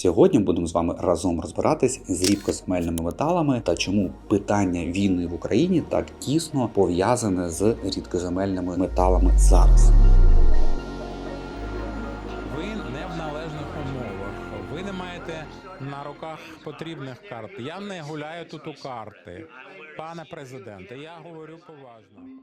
Сьогодні будемо з вами разом розбиратись з рідкоземельними металами та чому питання війни в Україні так тісно пов'язане з рідкоземельними металами зараз. Ви не в належних умовах. Ви не маєте на руках потрібних карт. Я не гуляю тут у карти, пане президенте. Я говорю поважно.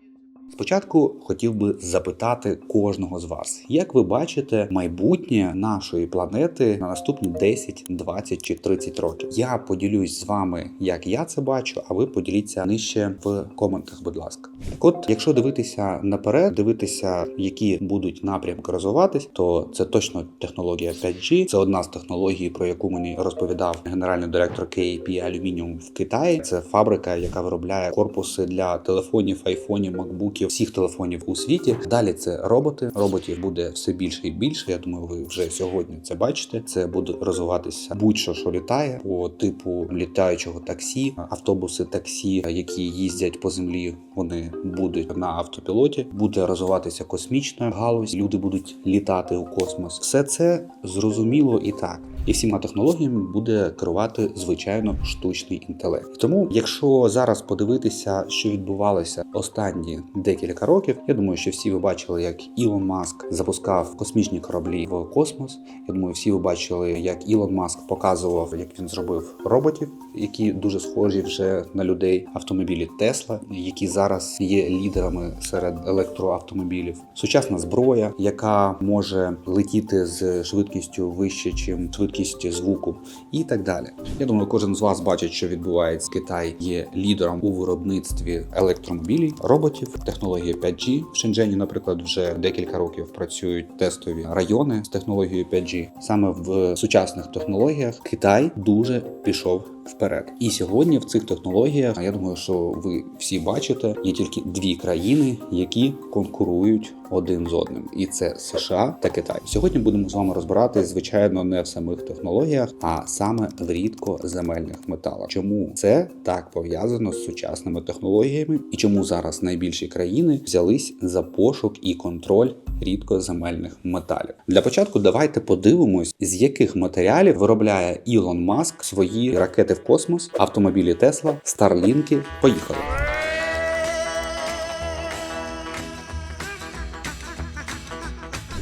Спочатку хотів би запитати кожного з вас, як ви бачите майбутнє нашої планети на наступні 10, 20 чи 30 років. Я поділюсь з вами, як я це бачу, а ви поділіться нижче в коментах, будь ласка. Так от, якщо дивитися наперед, дивитися, які будуть напрямки розвиватись, то це точно технологія 5G. Це одна з технологій, про яку мені розповідав генеральний директор KAP Aluminium в Китаї. Це фабрика, яка виробляє корпуси для телефонів, айфонів, макбуків, всіх телефонів у світі. Далі це роботи. Роботів буде все більше і більше. Я думаю, ви вже сьогодні це бачите. Це буде розвиватися будь-що, що літає по типу літаючого таксі, автобуси таксі, які їздять по землі. Вони будуть на автопілоті. Буде розвиватися космічна галузь. Люди будуть літати у космос. Все це зрозуміло і так. І всіма технологіями буде керувати звичайно штучний інтелект. Тому, якщо зараз подивитися, що відбувалося останні декілька років, я думаю, що всі ви бачили, як Ілон Маск запускав космічні кораблі в космос. Я думаю, всі ви бачили, як Ілон Маск показував, як він зробив роботів, які дуже схожі вже на людей. Автомобілі Тесла, які зараз є лідерами серед електроавтомобілів. Сучасна зброя, яка може летіти з швидкістю вище, чим швидкість звуку, і так далі. Я думаю, кожен з вас бачить, що відбувається. Китай є лідером у виробництві електромобілів, роботів, технології 5G. В Шенджені, наприклад, вже декілька років працюють тестові райони з технологією 5G. Саме в сучасних технологіях Китай дуже пішов вперед. І сьогодні в цих технологіях я думаю, що ви всі бачите, є тільки дві країни, які конкурують один з одним, і це США та Китай. Сьогодні будемо з вами розбиратись, звичайно, не в самих технологіях, а саме в рідкоземельних металах. Чому це так пов'язано з сучасними технологіями, і чому зараз найбільші країни взялись за пошук і контроль рідкоземельних металів? Для початку давайте подивимось, з яких матеріалів виробляє Ілон Маск свої ракети в космос, автомобілі Тесла, Старлінки. Поїхали.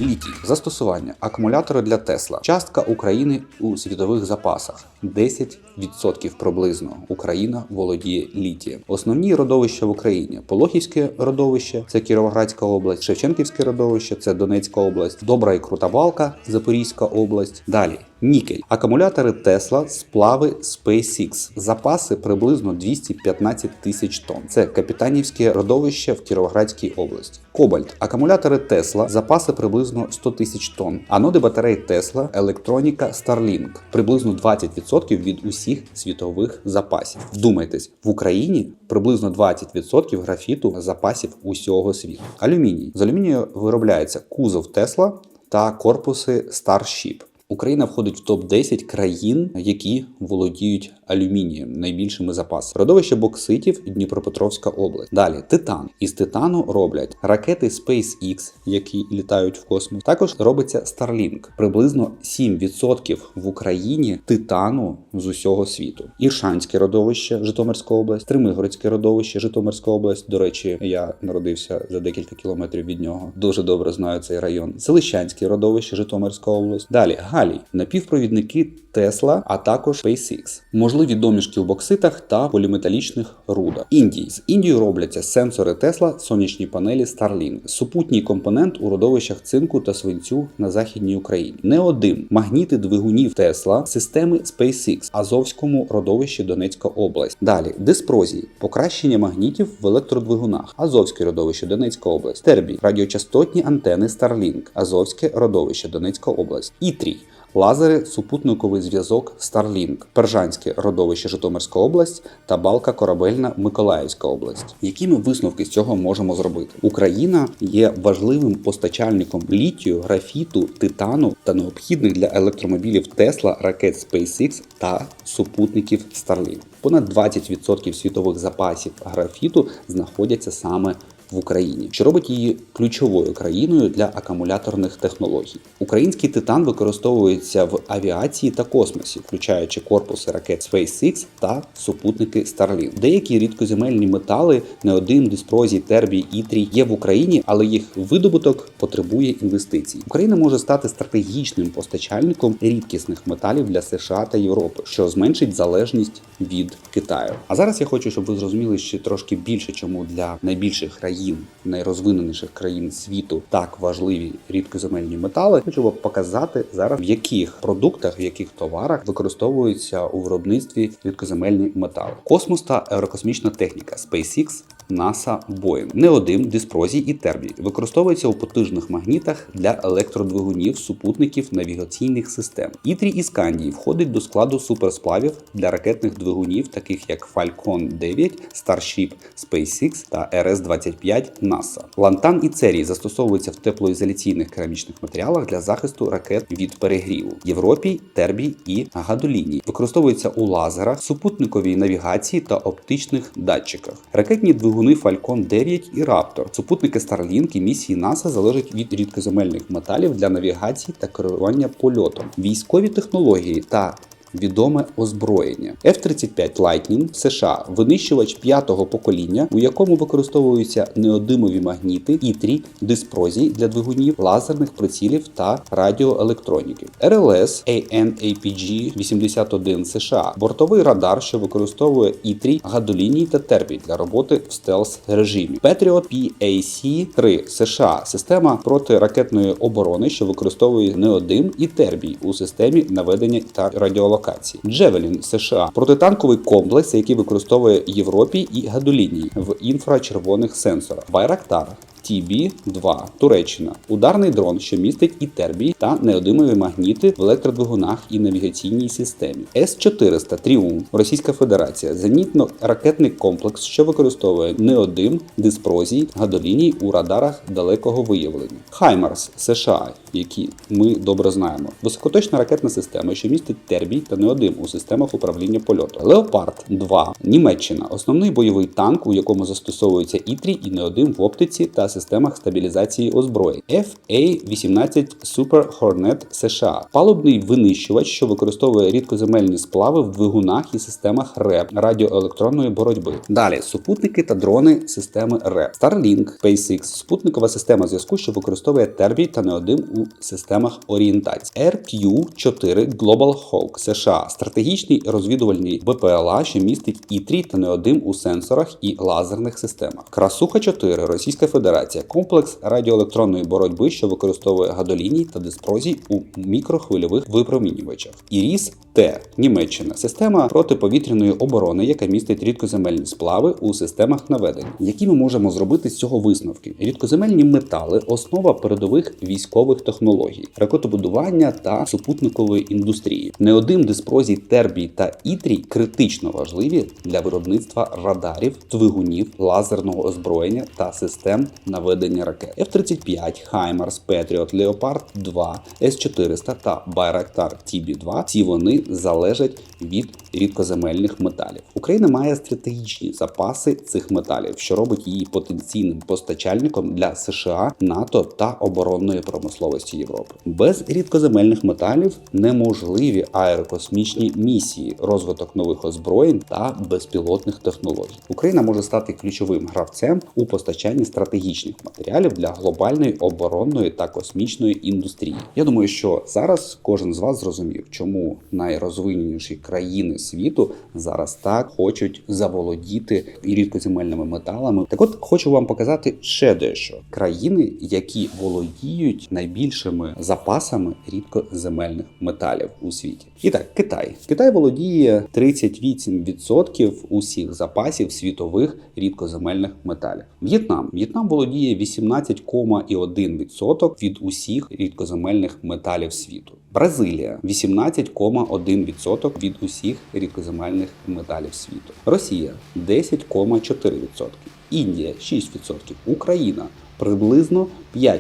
Літій. Застосування. Акумулятори для Тесла. Частка України у світових запасах 10% приблизно. Україна володіє літієм. Основні родовища в Україні: Пологівське родовище, це Кіровоградська область, Шевченківське родовище, це Донецька область, Добра і Крута Балка, Запорізька область. Далі. Нікель, акумулятори Tesla, сплави SpaceX, запаси приблизно 215 тисяч тонн. Це Капітанівське родовище в Кіровоградській області. Кобальт, акумулятори Tesla, запаси приблизно 100 тисяч тонн. Аноди батарей Tesla, електроніка Starlink, приблизно 20% від усіх світових запасів. Вдумайтесь, в Україні приблизно 20% графіту запасів усього світу. Алюміній з алюмінію виробляється кузов Tesla та корпуси Starship. Україна входить в топ 10 країн, які володіють алюмінієм найбільшими запасами. Родовище бокситів Дніпропетровська область. Далі титан. Із титану роблять ракети SpaceX, які літають в космос. Також робиться Starlink. Приблизно 7% в Україні титану з усього світу. Іршанське родовище Житомирська область, Тримигородське родовище Житомирська область. До речі, я народився за декілька кілометрів від нього. Дуже добре знаю цей район. Селищанське родовище Житомирська область. Далі Галій, напівпровідники Тесла, а також SpaceX. Можливі домішки в бокситах та поліметалічних рудах. Індії. З Індією робляться сенсори Тесла, сонячні панелі Starlink, супутній компонент у родовищах цинку та свинцю на західній Україні. Неодим магніти двигунів Тесла, системи SpaceX, Азовському родовищі Донецька область. Далі. Диспрозії, покращення магнітів в електродвигунах, Азовське родовище Донецька область, Тербій, радіочастотні антени Starlink, Азовське родовище Донецька область, Ітрій. Лазери, супутниковий зв'язок Starlink, Пержанське родовище Житомирська область та Балка Корабельна Миколаївська область. Які ми висновки з цього можемо зробити? Україна є важливим постачальником літію, графіту, титану та необхідних для електромобілів Tesla, ракет SpaceX та супутників Starlink. Понад 20% світових запасів графіту знаходяться саме в Україні, що робить її ключовою країною для акумуляторних технологій. Український титан використовується в авіації та космосі, включаючи корпуси ракет SpaceX та супутники Starlink. Деякі рідкоземельні метали неодим, диспрозій, тербій, ітрій є в Україні, але їх видобуток потребує інвестицій. Україна може стати стратегічним постачальником рідкісних металів для США та Європи, що зменшить залежність від Китаю. А зараз я хочу, щоб ви зрозуміли ще трошки більше, чому для найбільших країн, найрозвиненіших країн світу так важливі рідкоземельні метали. Хочу вам показати зараз, в яких продуктах, в яких товарах використовуються у виробництві рідкоземельні метали. Космос та аерокосмічна техніка SpaceX, NASA, Boeing. Неодим, диспрозій і тербій використовуються у потужних магнітах для електродвигунів, супутників, навігаційних систем. Ітрій і Скандій входить до складу суперсплавів для ракетних двигунів, таких як Falcon 9, Starship SpaceX та RS-25 NASA. Лантан і церій застосовуються в теплоізоляційних керамічних матеріалах для захисту ракет від перегріву. Європій, тербій і гадоліній використовуються у лазерах, супутниковій навігації та оптичних датчиках. Ракетні двигуни Falcon 9 і Raptor. Супутники Starlink і місії NASA залежать від рідкоземельних металів для навігації та керування польотом. Військові технології та Відоме озброєння F-35 Lightning США винищувач п'ятого покоління, у якому використовуються неодимові магніти, ітрій, диспрозій для двигунів, лазерних прицілів та радіоелектроніки. RLS AN-APG 81 США бортовий радар, що використовує ітрій, гадоліній та тербій для роботи в стелс режимі. Patriot PAC-3 США система протиракетної оборони, що використовує неодим і тербій у системі наведення та радіолокації. Джевелін США протитанковий комплекс, який використовує Європі і Гадолінії в інфрачервоних сенсорах. Байрактар. TB-2 Туреччина ударний дрон, що містить і тербій та неодимові магніти в електродвигунах і навігаційній системі. С-400 Тріумф Російська Федерація зенітно-ракетний комплекс, що використовує неодим, диспрозій, гадоліній у радарах далекого виявлення. Хаймарс США, які ми добре знаємо. Високоточна ракетна система, що містить тербій та неодим у системах управління польоту. Леопард 2 Німеччина основний бойовий танк, у якому застосовується ітрій і неодим в оптиці та системах стабілізації озброєнь. FA-18 Super Hornet США палубний винищувач, що використовує рідкоземельні сплави в двигунах і системах РЕП радіоелектронної боротьби. Далі супутники та дрони системи РЕП. Starlink SpaceX спутникова система зв'язку, що використовує тербій та неодим у системах орієнтації. RQ-4 Global Hawk США стратегічний розвідувальний БПЛА, що містить ітрій та неодим у сенсорах і лазерних системах. Красуха 4 Російська Федерація комплекс радіоелектронної боротьби, що використовує гадоліній та диспрозій у мікрохвильових випромінювачах. Іріс Т Німеччина система протиповітряної оборони, яка містить рідкоземельні сплави у системах наведення. Які ми можемо зробити з цього висновки? Рідкоземельні метали основа передових військових технологій, ракетобудування та супутникової індустрії. Неодим диспрозій, тербій та ітрій критично важливі для виробництва радарів, двигунів, лазерного озброєння та систем наведення ракет. F-35, HIMARS, Patriot, Leopard 2, S-400 та Bayraktar TB2 – ці вони залежать від рідкоземельних металів. Україна має стратегічні запаси цих металів, що робить її потенційним постачальником для США, НАТО та оборонної промисловості Європи. Без рідкоземельних металів неможливі аерокосмічні місії, розвиток нових озброєнь та безпілотних технологій. Україна може стати ключовим гравцем у постачанні стратегічних матеріалів для глобальної оборонної та космічної індустрії. Я думаю, що зараз кожен з вас зрозумів, чому найрозвиненіші країни світу зараз так хочуть заволодіти і рідкоземельними металами. Так от хочу вам показати ще дещо країни, які володіють найбільшими запасами рідкоземельних металів у світі. І так, Китай. Китай володіє 38% усіх запасів світових рідкоземельних металів. В'єтнам. В'єтнам володіє 18,1% від усіх рідкоземельних металів світу. Бразилія 18,1% від усіх рідкоземельних металів світу. Росія 10,4%. Індія 6%, Україна приблизно 5%.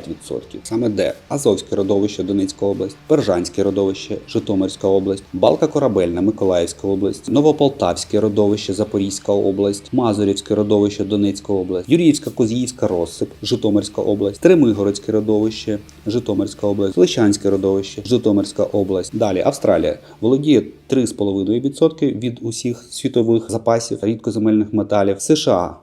Саме де Азовське родовище Донецька область, Пержанське родовище Житомирська область, Балка Корабельна Миколаївська область, Новополтавське родовище Запорізька область, Мазурівське родовище Донецька область, Юріївська Козіївська розсип Житомирська область, Тримигородське родовище Житомирська область, Лещанське родовище Житомирська область. Далі Австралія володіє 3,5% від усіх світових запасів рідкоземельних металів. США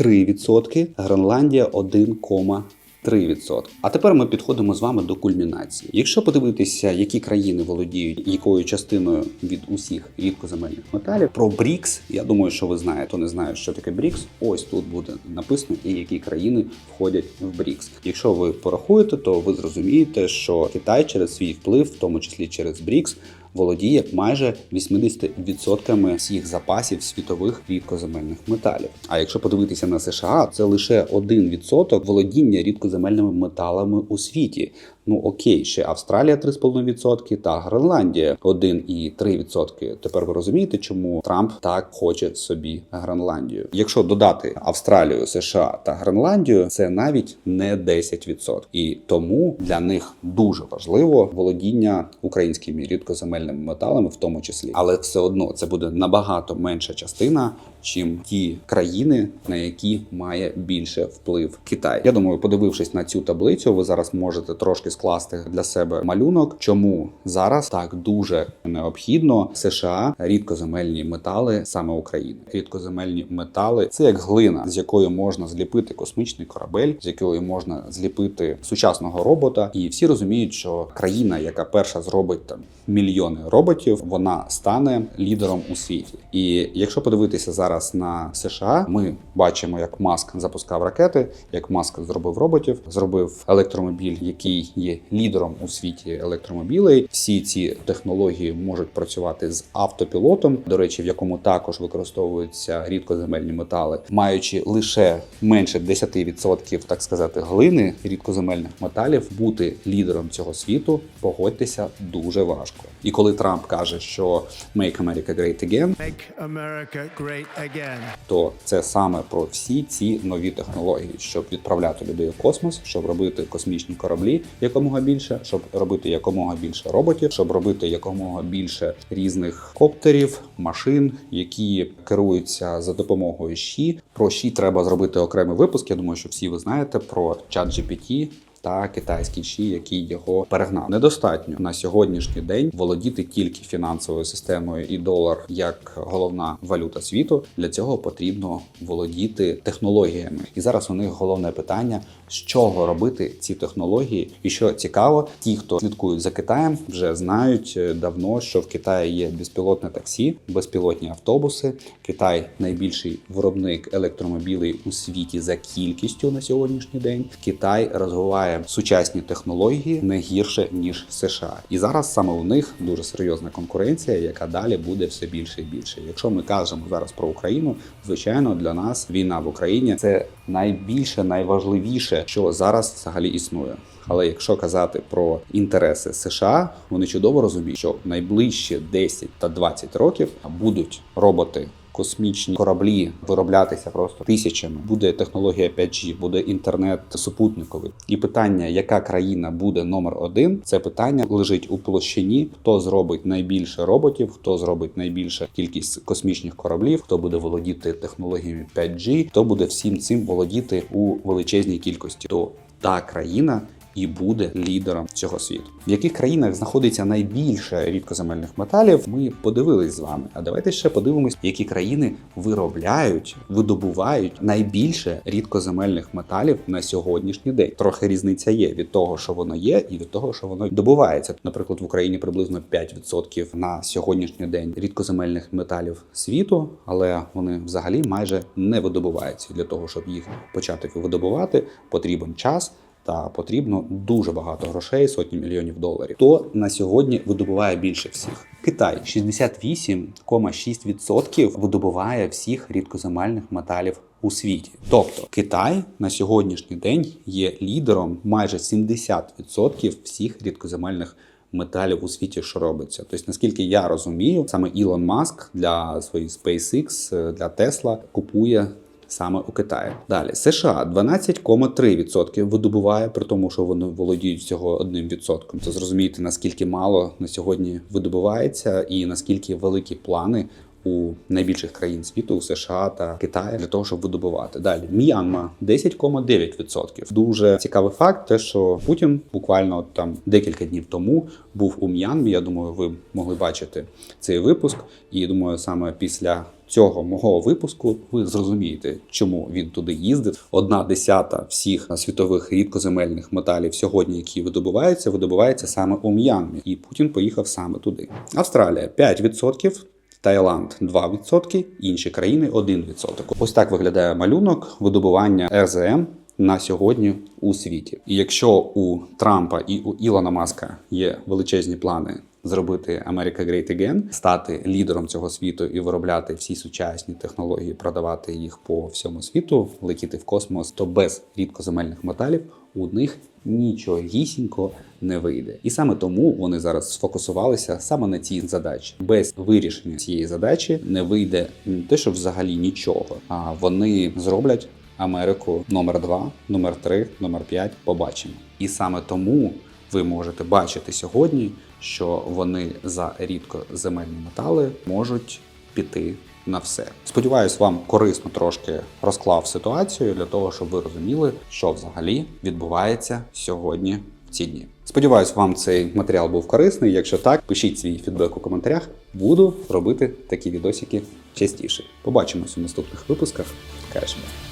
1,3%, Гренландія 1,3%. А тепер ми підходимо з вами до кульмінації. Якщо подивитися, які країни володіють якою частиною від усіх рідкоземельних металів, про БРІКС, я думаю, що ви знаєте. Хто не знає, що таке БРІКС, ось тут буде написано, і які країни входять в БРІКС. Якщо ви порахуєте, то ви зрозумієте, що Китай через свій вплив, в тому числі через БРІКС, володіє майже 80% всіх запасів світових рідкоземельних металів. А якщо подивитися на США, це лише 1% володіння рідкоземельними металами у світі. Ну окей, ще Австралія 3,5% та Гренландія 1,3%. Тепер ви розумієте, чому Трамп так хоче собі Гренландію. Якщо додати Австралію, США та Гренландію, це навіть не 10%. І тому для них дуже важливо володіння українськими рідкоземельними металами, в тому числі, але все одно це буде набагато менша частина, чим ті країни, на які має більше вплив Китай. Я думаю, подивившись на цю таблицю, ви зараз можете трошки скласти для себе малюнок, чому зараз так дуже необхідно США рідкоземельні метали саме України. Рідкоземельні метали це як глина, з якою можна зліпити космічний корабель, з якою можна зліпити сучасного робота. І всі розуміють, що країна, яка перша зробить там мільйони роботів, вона стане лідером у світі. І якщо подивитися зараз на США, ми бачимо, як Маск запускав ракети, як Маск зробив роботів, зробив електромобіль, який є лідером у світі електромобілей. Всі ці технології можуть працювати з автопілотом, до речі, в якому також використовуються рідкоземельні метали, маючи лише менше 10% так сказати глини рідкоземельних металів, бути лідером цього світу, погодьтеся дуже важко. І коли Трамп каже, що «Make America Great Again», Make America great again. то це саме про всі ці нові технології, щоб відправляти людей в космос, щоб робити космічні кораблі якомога більше, щоб робити якомога більше роботів, щоб робити якомога більше різних коптерів, машин, які керуються за допомогою ЩІ. Про ЩІ треба зробити окремий випуск. Я думаю, що всі ви знаєте про чат GPT та китайський ШІ, який його перегнав. Недостатньо на сьогоднішній день володіти тільки фінансовою системою і долар як головна валюта світу. Для цього потрібно володіти технологіями. І зараз у них головне питання: з чого робити ці технології. І що цікаво, ті, хто слідкують за Китаєм, вже знають е, давно, що в Китаї є безпілотне таксі, безпілотні автобуси. Китай найбільший виробник електромобілей у світі за кількістю на сьогоднішній день. Китай розвиває сучасні технології не гірше ніж США. І зараз саме у них дуже серйозна конкуренція, яка далі буде все більше і більше. Якщо ми кажемо зараз про Україну, звичайно, для нас війна в Україні це найбільше, найважливіше, що зараз взагалі існує. Але якщо казати про інтереси США, вони чудово розуміють, що найближчі 10 та 20 років будуть роботи. Космічні кораблі вироблятися просто тисячами. Буде технологія 5G, буде інтернет супутниковий. І питання, яка країна буде номер один, це питання лежить у площині. Хто зробить найбільше роботів, хто зробить найбільше кількість космічних кораблів, хто буде володіти технологіями 5G, хто буде всім цим володіти у величезній кількості. То та країна і буде лідером цього світу. В яких країнах знаходиться найбільше рідкоземельних металів, ми подивились з вами. А давайте ще подивимось, які країни виробляють, видобувають найбільше рідкоземельних металів на сьогоднішній день. Трохи різниця є від того, що воно є, і від того, що воно добувається. Наприклад, в Україні приблизно 5% на сьогоднішній день рідкоземельних металів світу, але вони взагалі майже не видобуваються. Для того, щоб їх почати видобувати, потрібен час та потрібно дуже багато грошей, сотні мільйонів доларів. Хто на сьогодні видобуває більше всіх? Китай 68,6% видобуває всіх рідкоземельних металів у світі. Тобто Китай на сьогоднішній день є лідером майже 70% всіх рідкоземельних металів у світі, що робиться. Тобто, наскільки я розумію, саме Ілон Маск для своїх SpaceX, е, для Tesla купує саме у Китаї. Далі США 12,3% видобуває, при тому, що вони володіють всього 1%. То зрозумієте, наскільки мало на сьогодні видобувається, і наскільки великі плани у найбільших країн світу, у США та Китаї для того, щоб видобувати. Далі М'янма 10,9%. Дуже цікавий факт, те, що Путін буквально там декілька днів тому був у М'янмі. Я думаю, ви могли бачити цей випуск. І думаю, саме після цього мого випуску ви зрозумієте, чому він туди їздив. Одна десята всіх світових рідкоземельних металів сьогодні, які видобуваються, видобувається саме у М'янмі. І Путін поїхав саме туди. Австралія 5%. Таїланд 2%, інші країни 1%. Ось так виглядає малюнок видобування РЗМ на сьогодні у світі. І якщо у Трампа і у Ілона Маска є величезні плани зробити America Great Again, стати лідером цього світу і виробляти всі сучасні технології, продавати їх по всьому світу, летіти в космос, то без рідкоземельних металів у них нічогісінько не вийде. І саме тому вони зараз сфокусувалися саме на цій задачі. Без вирішення цієї задачі не вийде те, що взагалі нічого. А вони зроблять Америку номер 2 номер 3 номер 5 Побачимо. І саме тому ви можете бачити сьогодні, що вони за рідкоземельні метали можуть піти на все. Сподіваюсь, вам корисно трошки розклав ситуацію для того, щоб ви розуміли, що взагалі відбувається сьогодні в ці дні. Сподіваюсь, вам цей матеріал був корисний. Якщо так, пишіть свій фідбек у коментарях. Буду робити такі відосики частіше. Побачимось у наступних випусках. Кайшме.